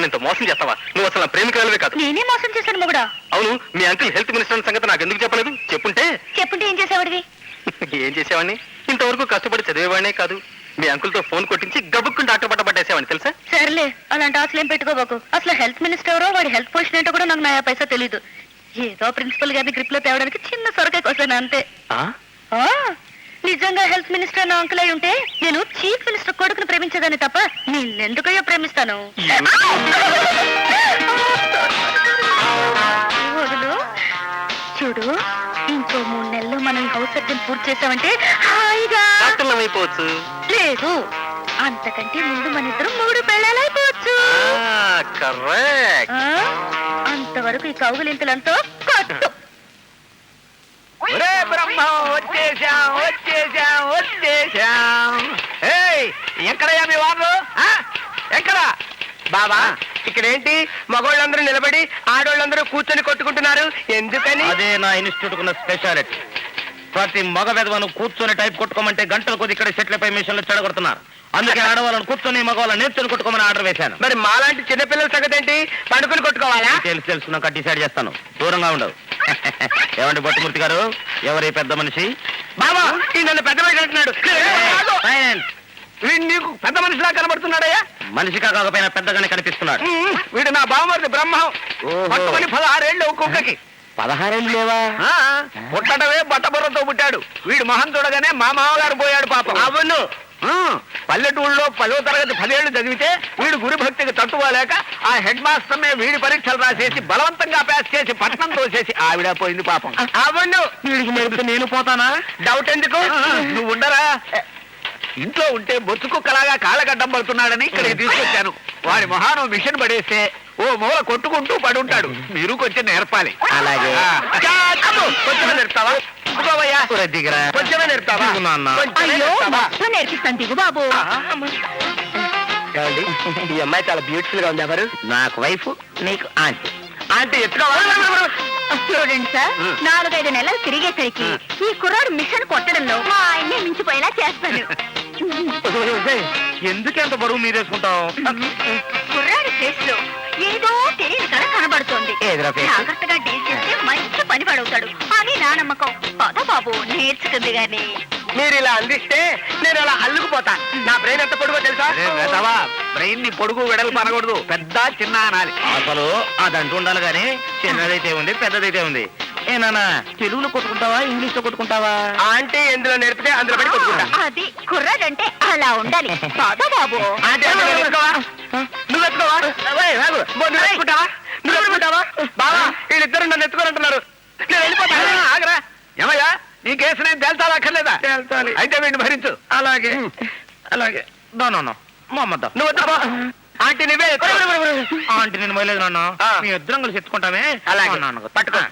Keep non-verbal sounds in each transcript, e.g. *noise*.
నన్ను ఇంత మోసం చేస్తావా? నువ్వు అసలు నా ప్రేమికురాలవే కాదు. నేనే మోసం చేశాను మొగుడా. అవును మీ అంకుల్ హెల్త్ మినిస్టర్ సంగతి నాకు ఎందుకు చెప్పలేదు? చెప్పుంటే? చెప్పుంటే ఏం చేసేవాడివి? *laughs* ఏం చేసేవాడిని? ఇంతవరకు కష్టపడి చదివేవాడినే కాదు. మీ అంకుల్తో ఫోన్ కొట్టించి గబుక్కుని డాక్టర్ పట్ట పట్టేసేవాడిని తెలుసా? సర్లే అలాంటి ఆశలు ఏం పెట్టుకోబోకు. అసలు హెల్త్ మినిస్టర్ ఎవరో వాడి హెల్త్ పొజిషన్ ఏంటో కూడా నాకు నయా పైసా తెలీదు. ఏదో ప్రిన్సిపల్ గారిని గ్రిప్లో తేవడానికి చిన్న సొరకాయ కోసాను అంతే. ఆ? నిజంగా హెల్త్ మినిస్టర్ నా అంకుల్ అయి ఉంటే నేను చీఫ్ మినిస్టర్ కొడుకుని ప్రేమించేదాన్ని తప్ప నిన్నెందుకయ్యో ప్రేమిస్తాను. వదులు. చూడు ఇంకో మూడు నెలలు మనం ఈ హౌస్ సర్జన్ పూర్తి చేసామంటే హాయిగా. డాక్టర్లం అయిపోవచ్చు లేదు అంతకంటే ముందు మన ఇద్దరు మూడు పెళ్ళాలైపోవచ్చు. కరెక్ట్. ఆ? అంతవరకు ఈ కౌగులింతలంతో కొట్టు. వచ్చేసాం వచ్చేసాం ఏయ్ ఎక్కడయ్యా మీ వాళ్ళు? ఎక్కడ బాబా ఇక్కడేంటి మగోళ్ళందరూ నిలబడి ఆడోళ్ళందరూ కూర్చొని కొట్టుకుంటున్నారు ఎందుకని అదే నా ఇన్స్టిట్యూట్ ఉన్న స్పెషాలిటీ ప్రతి మగ విధవను కూర్చొని టైప్ కొట్టుకోమంటే గంటల కొద్ది ఇక్కడ సెట్లపై మిషన్లు చెడగొడుతున్నారు అందుకే ఆడవాళ్ళని కూర్చొని మగవాళ్ళని నేర్చుని కొట్టుకోమని ఆర్డర్ వేశాను మరి మాలాంటి చిన్నపిల్లల సంగతి ఏంటి పండుకుని కొట్టుకోవాలా తెలుసు తెలుసుకున్నాక డిసైడ్ చేస్తాను దూరంగా ఉండవు ఏమండి భట్టుమూర్తి గారు ఎవరి పెద్ద మనిషి బాబా నన్ను పెద్ద మనిషి అంటున్నాడు. వీడు నీకు పెద్ద మనిషిలా కనబడుతున్నాడయ్యా? మనిషిగా కాకపోయినా పెద్దగానే కనిపిస్తున్నాడు. ఉమ్, వీడు నా బావమరిది బ్రహ్మం. ఓహో. పట్టుకొని పదహారేళ్ళు ఒక కుక్కకి. పదహారేళ్ళు లేవా? ఆ, పుట్టడమే బట్టబుర్రతో పుట్టాడు. వీడు మొహం చూడగానే మా మామగారు పోయాడు పాపం. అవును. పల్లెటూళ్ళలో పదో తరగతి పదేళ్ళు చదివితే వీడు గురు భక్తికి తట్టుకోలేక ఆ హెడ్ మాస్టర్ వీడి పరీక్షలు రాసేసి బలవంతంగా పాస్ చేసి పట్నం తోసేసి ఆవిడ పోయింది పాపం. అవును. వీడికి నేను పోతానా? డౌట్ ఎందుకు? నువ్వు ఉండరా. ఇంట్లో ఉంటే బొచ్చు కుక్కలాగా కాళ్ళగడ్డం పడుతున్నాడని ఇక్కడికి తీసుకొచ్చాను. వాడి మొహాను మిషన్ పడేస్తే ఓ మూల కొట్టుకుంటూ పడుంటాడు. మీరు కొంచెం నేర్పాలి. అలాగే. కొంచెమే నేర్పుతావా. కొంచెమే నేర్పుతావా? దిగు నాన్న. కొంచెమే అయ్యో నేర్పుతావా? మొత్తం నేర్పిస్తాను దిగు బాబు ఈ అమ్మాయి చాలా బ్యూటిఫుల్గా ఉంది ఎవరు? నాకు వైఫ్ నీకు ఆంటీ. అంటే ఎత్తుకోవాలి చూడండి సార్. నాలుగైదు నెలలు తిరిగేసరికి ఈ కుర్రాడు మిషన్ కొట్టడంలో మా ఆయన్ని మించిపోయేలా చేస్తాను *laughs* ఎందుకు ఎంత బరువు మీరేసుకుంటావు? కుర్రాడి ఫేస్లో ఏదో తెలియని కళ కనబడుతోంది. ఏదిరా face? జాగ్రత్తగా డీల్ చేస్తే మంచి పని పడవుతాడు. అని నా నమ్మకం పద బాబు నేర్చుకుంది గాని. మీరు ఇలా అందిస్తే నేను అలా అల్లుకుపోతా. నా బ్రెయిన్ ఎంత పొడుగో తెలుసా? బ్రెయిన్ని పొడుగు వెడల్పు అనకూడదు. పెద్ద చిన్న అనాలి అసలు అదంటూ ఉండాలి కానీ చిన్నదైతే ఉంది పెద్దదైతే ఉంది. ఏ నాన్న తెలుగులో కొట్టుకుంటావా ఇంగ్లీష్లో కొట్టుకుంటావా ఆంటీ ఎందులో నేర్పితే అందులో పెట్టి కొట్టుకుంటా. అది కుర్రాడంటే అలా ఉండాలి. *laughs* పద బాబు. ఆంటీ అందులో నేర్చుకోవా? నువ్వు ఎత్తుకోవా? నువ్వు ఎత్తుకుంటావా? నువ్వు ఎత్తుకుంటావా? బావా వీళ్ళిద్దరు నన్ను ఎత్తుకోనంటున్నారు నేను వెళ్ళిపోతా. ఆగరా. ఏమయ్యా నీ కేసు నేను తేల్చాలక్కర్లేదా తేల్చాలి. అయితే వీడిని భరించు. అలాగే. అలాగే. నో మొహమ్మద్ నువ్వు ఎత్తుకో ఆంటీ నువ్వే. ఆంటీ నేను మొయలేదు నాన్న. మీ ఇద్దరం కలిసి ఎత్తుకుంటామే. అలాగే. పట్టుకో.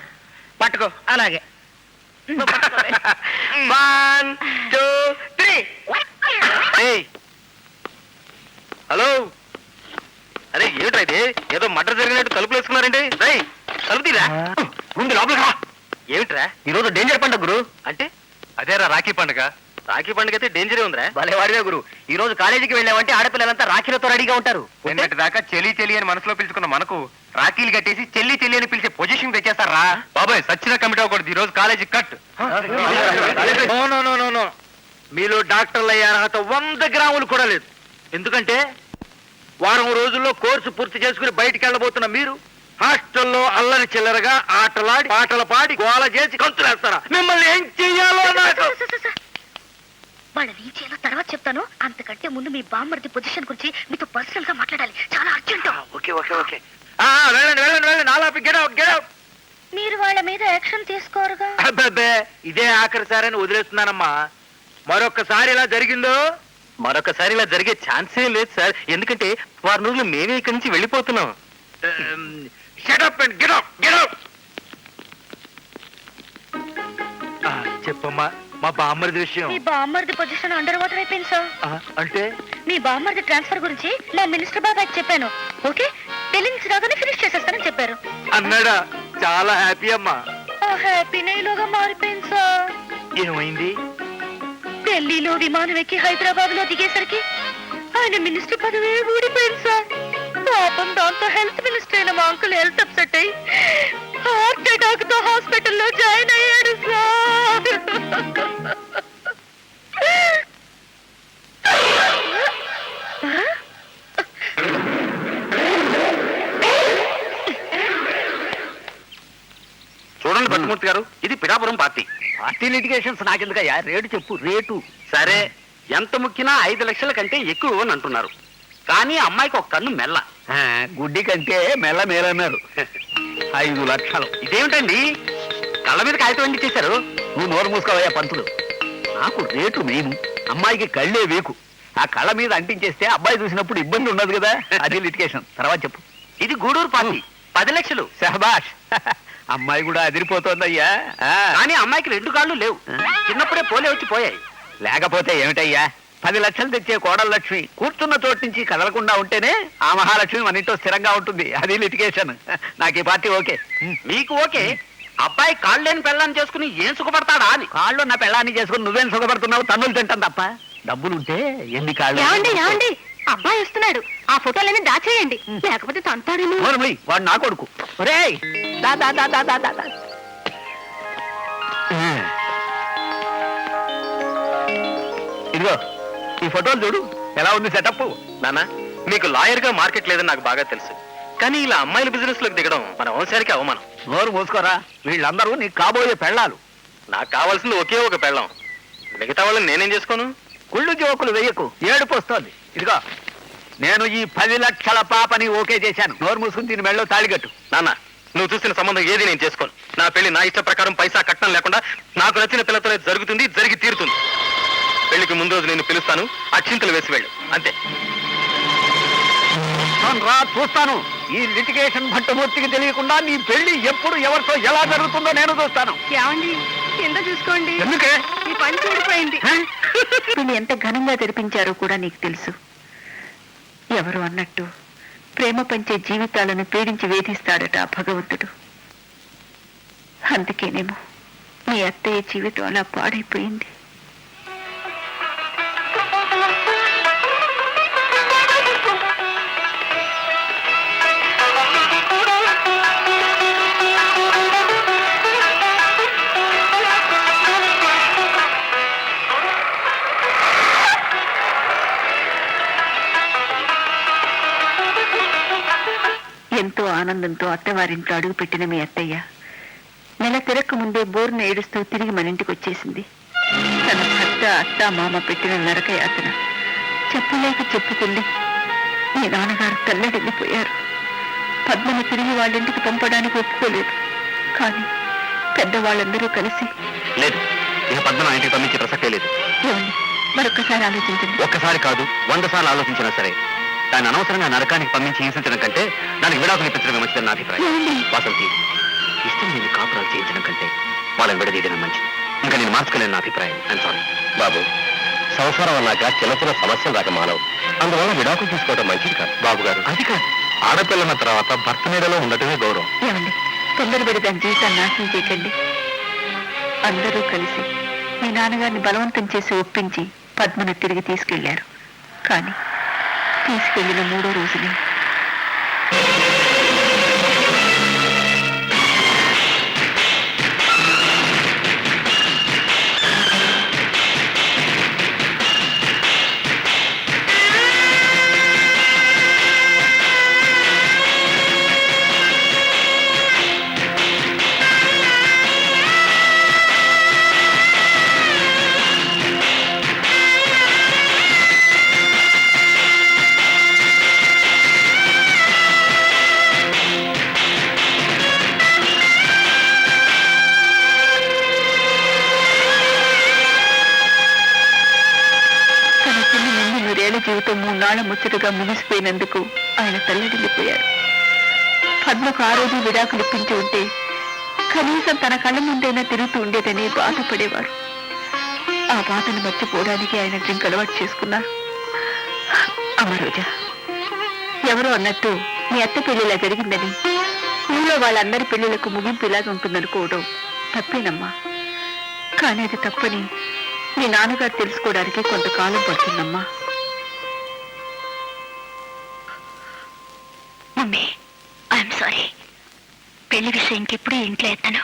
పట్టుకో. అలాగే. One two three. హలో. అరే ఏమిట్రా ఇది? ఏదో మటర్ జరిగినట్టు తలుపులు వేసుకున్నారండి. రై తలుపు తీరా ముందు లోపలికి రా. ఏమిట్రా? ఈ రోజు డేంజర్ పండుగ గురు. అంటే? అదేరా రాఖీ పండుగ. రాఖీ పండుగ అయితే డేంజరే ఉందిరా. భలేవాడివే గురు. ఈ రోజు కాలేజీకి వెళ్ళామంటే ఆడపిల్లలంతా రాఖీలతో రెడీగా ఉంటారు. దాకా చెలి చెలి అని మనసులో పిలుచుకున్న మనకు రాఖీలు కట్టేసి చెల్లి చెల్లి అని పిలిచే పొజిషన్ తెచ్చేస్తారా? బాబాయ్ సచ్చిన కమిటీ అవ్వకూడదు ఈ రోజు college cut. No no no no no. మీలో డాక్టర్లు అయ్యే అర్హత వంద గ్రాములు కూడా లేదు. ఎందుకంటే వారం రోజుల్లో కోర్సు పూర్తి చేసుకుని బయటికి వెళ్ళబోతున్న మీరు హాస్టల్లో అల్లరి చిల్లరగా ఆటలాడి పాటలు పాడి గోల చేసి కంతులేస్తారా? మిమ్మల్ని ఏం చెయ్యాలో నాకు తర్వాత చెప్తాను. అంతకంటే ముందు మీ బామ్మర్ది పొజిషన్ గురించి మీతో పర్సనల్గా మాట్లాడాలి. చాలా అర్జెంట్ ఓకే ఓకే ఓకే. వెళ్ళండి వెళ్ళండి వెళ్ళండి. నాలాపి గెట్ అవుట్ గెట్ అవుట్ మీరు వాళ్ళ మీద యాక్షన్ తీసుకోరుగా? అబ్బబ్బే ఇదే ఆఖరిసారని వదిలేస్తున్నానమ్మా. మరొక్కసారి ఇలా జరిగిందో? మరొకసారి ఇలా జరిగే ఛాన్సే లేదు సార్. ఎందుకంటే వారి రోజులు మేమే ఇక్కడి నుంచి వెళ్ళిపోతున్నాం. Shut up and get out get out చెప్పమ్మా మా బామ్మరిది విషయం. మీ బామ్మర్ది పొజిషన్ అండర్ వాటర్ అయిపోయింది సార్ ఆ, అంటే? మీ బామ్మర్ది ట్రాన్స్ఫర్ గురించి మా మినిస్టర్ బాబాయ్ చెప్పాను. ఓకే? నుంచి రాగానే ఫినిష్ చేసేస్తానని చెప్పారు. అన్నాడా? చాలా హ్యాపీ అమ్మా. ఆ హ్యాపీ నెయ్యిలోగా మారిపోయింది సార్. ఏమైంది? ఢిల్లీలో విమానం ఎక్కి హైదరాబాద్లో దిగేసరికి ఆయన మినిస్టర్ పదవి ఊడిపోయింది సార్. పాపం దాంతో హెల్త్ మినిస్టర్ అయిన మా అంకుల్ హెల్త్ అప్సెట్ అయ్యి పిఠాపురం పార్టీ. పార్టీ లిటిగేషన్స్ నాకెందుకయ్యా? రేటు చెప్పు రేటు. సరే ఎంత ముక్కినా ఐదు లక్షల కంటే ఎక్కువ అని అంటున్నారు. కానీ అమ్మాయికి ఒక కన్ను మెల్ల. ఆ, గుడ్డి కంటే మెల్ల మేలన్నారు. ఐదు లక్షలు. ఇదేమిటండి? కళ్ళ మీద కాగితం ఎండి చేశారు నువ్వు నోరు మూసుకోవయ్యా పంతులు. నాకు రేటు మెయిన్. అమ్మాయికి కళ్ళే వీకు. ఆ కళ్ళ మీద అంటించేస్తే అబ్బాయి చూసినప్పుడు ఇబ్బంది ఉండదు కదా? అది లిటికేషన్ తర్వాత చెప్పు. ఇది గూడూరు పార్టీ. పది లక్షలు. శహబాష్. అమ్మాయి కూడా అదిరిపోతోందయ్యా. ఆ, కానీ అమ్మాయికి రెండు కాళ్ళు లేవు. చిన్నప్పుడే పోలే వచ్చి పోయాయి. లేకపోతే ఏమిటయ్యా? పది లక్షలు తెచ్చే కోడల లక్ష్మి కూర్చున్న చోటు నుంచి కదలకుండా ఉంటేనే ఆ మహాలక్ష్మి మన ఇంట్లో స్థిరంగా ఉంటుంది. అది లిటికేషన్ నాకు ఈ పార్టీ ఓకే. మీకు ఓకే? అబ్బాయి కాళ్ళు లేని పెళ్ళాన్ని చేసుకుని ఏం సుఖపడతాడా అని. కాళ్ళు నా పెళ్ళాన్ని చేసుకుని నువ్వేం సుఖపడుతున్నావు? తన్నులు తింటాం తప్ప. డబ్బులుంటే ఎన్ని కాళ్ళు ఏమండి ఏమండి? అబ్బాయి వస్తున్నాడు. ఆ ఫోటోలన్నీ దాచేయండి. లేకపోతే తంతాడేమో. వాడు నా కొడుకు. ఒరేయ్ దా దా దా దా దా దా. దా. ఇదిగో ఈ ఫోటోలు చూడు. ఎలా ఉంది సెటప్ నాన్న మీకు లాయర్గా మార్కెట్ లేదని నాకు బాగా తెలుసు. కానీ ఇలా అమ్మాయిల బిజినెస్లోకి దిగడం మన వంశానికి అవమానం. నోరు మూసుకోరా? వీళ్ళందరూ నీకు కాబోయే పెళ్ళాలు. నాకు కావాల్సింది ఒకే ఒక పెళ్ళం. మిగతా వాళ్ళని నేనేం చేసుకోను? కుళ్ళు జోకులు వెయ్యకు ఏడుపు వస్తోంది. ఇదిగో నేను ఈ పది లక్షల పాపని ఓకే చేశాను. నోరు మూసుకుని దీని మెళ్ళలో తాళిగట్టు నాన్న నువ్వు చూసిన సంబంధం ఏది నేను చేసుకోను. నా పెళ్ళి నా ఇష్ట ప్రకారం పైసా కట్టడం లేకుండా నాకు నచ్చిన పిల్లతోనే జరుగుతుంది జరిగి తీరుతుంది. పెళ్ళికి ముందు రోజు నేను పిలుస్తాను అక్షింతలు వేసి వెళ్ళు. అంతే. రా చూస్తాను. ఈ లిటిగేషన్ భట్టమూర్తికి తెలియకుండా నీ పెళ్ళి ఎప్పుడు ఎవరితో ఎలా జరుగుతుందో నేను చూస్తాను. ఏమండి? కింద చూసుకోండి. ఎందుకే? ఈ పని చూడిపోయింది వీళ్ళు ఎంత ఘనంగా జరిపించారో కూడా నీకు తెలుసు. ఎవరు అన్నట్టు ప్రేమ పంచే జీవితాలను పీడించి వేధిస్తాడట ఆ భగవంతుడు. అందుకేనేమో మీ అత్తయ్య జీవితం అలా పాడైపోయింది. ఆనందంతో అత్తవారింట్లో అడుగుపెట్టిన మీ అత్తయ్య. నెల తిరక్క ముందే బోర్ను ఏడుస్తూ తిరిగి మన ఇంటికి వచ్చేసింది. తన భర్త అత్త మామ పెట్టిన నరక యాతన. చెప్పలేక చెప్పుకుంది. మీ నాన్నగారు తల్లడిల్లిపోయారు. పద్మని తిరిగి వాళ్ళింటికి పంపడానికి ఒప్పుకోలేదు. కానీ పెద్దవాళ్ళందరూ కలిసి లేదు ఇక పద్మ నా ఇంటికి పంపించే ప్రసక్తే లేదు. ఏమండి? మరొక్కసారి ఆలోచించండి. ఒక్కసారి కాదు వంద సార్లు ఆలోచించినా సరే. దాన్ని అనవసరంగా నరకానికి పంపించి హింసించడం కంటే దానికి విడాకులు ఇప్పించడం మంచిదని నా అభిప్రాయం? వాసంతి ఇష్టం నేను కాపురాలు చేయించడం కంటే వాళ్ళని విడదీయడం మంచిది. ఇంకా నేను మార్చుకోలేను నా అభిప్రాయం. ఐమ్ సారీ బాబు సంసారం అన్నాక చిన్న చిన్న సమస్యలు రాక మానవు. అందువల్ల విడాకులు తీసుకోవడం మంచిది కాదు. బాబు గారు అది కాదు. ఆడపిల్లల తర్వాత భర్త నీడలో ఉండటమే గౌరవం. ఏమండి? తొందరపడి దాని జీవితాన్ని నాశనం చేయకండి. అందరూ కలిసి మీ నాన్నగారిని బలవంతం చేసి ఒప్పించి పద్మను తిరిగి తీసుకెళ్ళారు. కానీ తీసుకెళ్ళిన మూడో రోజునే. జీవితం ముచ్చటగా ముగిసిపోయినందుకు ఆయన తల్లడిల్లిపోయారు. పద్మకు ఆ రోజు విడాకులు ఇప్పించి ఉంటే కనీసం తన కళ్ళ ముందైనా తిరుగుతూ ఉండేదని బాధపడేవారు. ఆ బాధను మర్చిపోవడానికి ఆయన డ్రింక్ అలవాటు చేసుకున్నారు అమరోజా ఎవరో అన్నట్టు మీ అత్త పెళ్ళిలా జరిగిందని ఊళ్ళో వాళ్ళందరి పెళ్ళిలకు ముగింపు ఇలాగ ఉంటుందనుకోవడం తప్పేనమ్మా. కానీ అది తప్పని మీ నాన్నగారు తెలుసుకోవడానికి కొంతకాలం పడుతుందమ్మా. మమ్మీ. ఐఎమ్ సారీ పెళ్ళి విషయం ఇంకెప్పుడు ఇంట్లో ఎత్తాను.